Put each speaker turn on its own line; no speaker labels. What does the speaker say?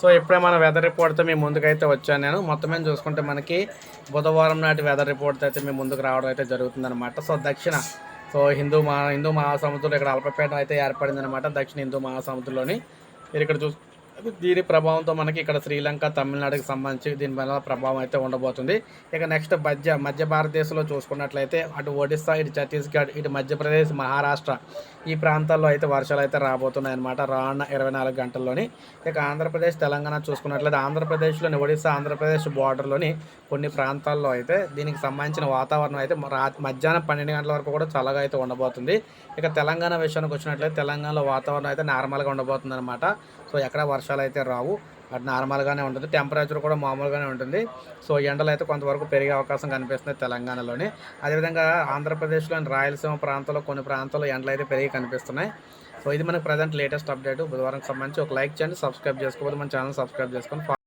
So ఇప్పుడే మన weather రిపోర్ట్తో మీ ముందుకైతే వచ్చాను నేను. మొత్తం చూసుకుంటే మనకి బుధవారం నాటి వెదర్ రిపోర్ట్తో అయితే మీ ముందుకు రావడం అయితే జరుగుతుందన్నమాట. సో దక్షిణ సో హిందూ మహా హిందూ మహాసముద్రంలో ఇక్కడ అల్పపీఠం అయితే ఏర్పడింది అనమాట దక్షిణ హిందూ మహాసముద్రంలోని. మీరు ఇక్కడ చూస్ దీని ప్రభావంతో మనకి ఇక్కడ శ్రీలంక తమిళనాడుకి సంబంధించి దీని వల్ల ప్రభావం అయితే ఉండబోతుంది. ఇక నెక్స్ట్ మధ్య మధ్య భారతదేశంలో చూసుకున్నట్లయితే అటు ఒడిస్సా ఇటు ఛత్తీస్గఢ్ ఇటు మధ్యప్రదేశ్ మహారాష్ట్ర ఈ ప్రాంతాల్లో అయితే వర్షాలు అయితే రాబోతున్నాయి అనమాట రానున్న ఇరవై నాలుగు గంటల్లోని. ఇక ఆంధ్రప్రదేశ్ తెలంగాణ చూసుకున్నట్లయితే ఆంధ్రప్రదేశ్లోని ఒడిస్సా ఆంధ్రప్రదేశ్ బార్డర్లోని కొన్ని ప్రాంతాల్లో అయితే దీనికి సంబంధించిన వాతావరణం అయితే రా మధ్యాహ్నం పన్నెండు గంటల వరకు కూడా చల్లగా అయితే ఉండబోతుంది. ఇక తెలంగాణ విషయానికి వచ్చినట్లయితే తెలంగాణలో వాతావరణం అయితే నార్మల్గా ఉండబోతుంది అనమాట సో ఎక్కడ వర్షం వర్షాలు అయితే రావు. అటు నార్మల్గానే ఉంటుంది. టెంపరేచర్ కూడా మామూలుగానే ఉంటుంది. సో ఎండలు అయితే కొంతవరకు పెరిగే అవకాశం కనిపిస్తుంది తెలంగాణలోని. అదేవిధంగా ఆంధ్రప్రదేశ్లోని రాయలసీమ ప్రాంతాల్లో కొన్ని ప్రాంతాల్లో ఎండలు అయితే పెరిగి కనిపిస్తున్నాయి. సో ఇది మనకు ప్రజెంట్ లేటెస్ట్ అప్డేట్. బుధవారం సంబంధించి ఒక లైక్ చేయండి సబ్స్క్రైబ్ చేసుకోకపోతే మన ఛానల్ సబ్స్క్రైబ్ చేసుకొని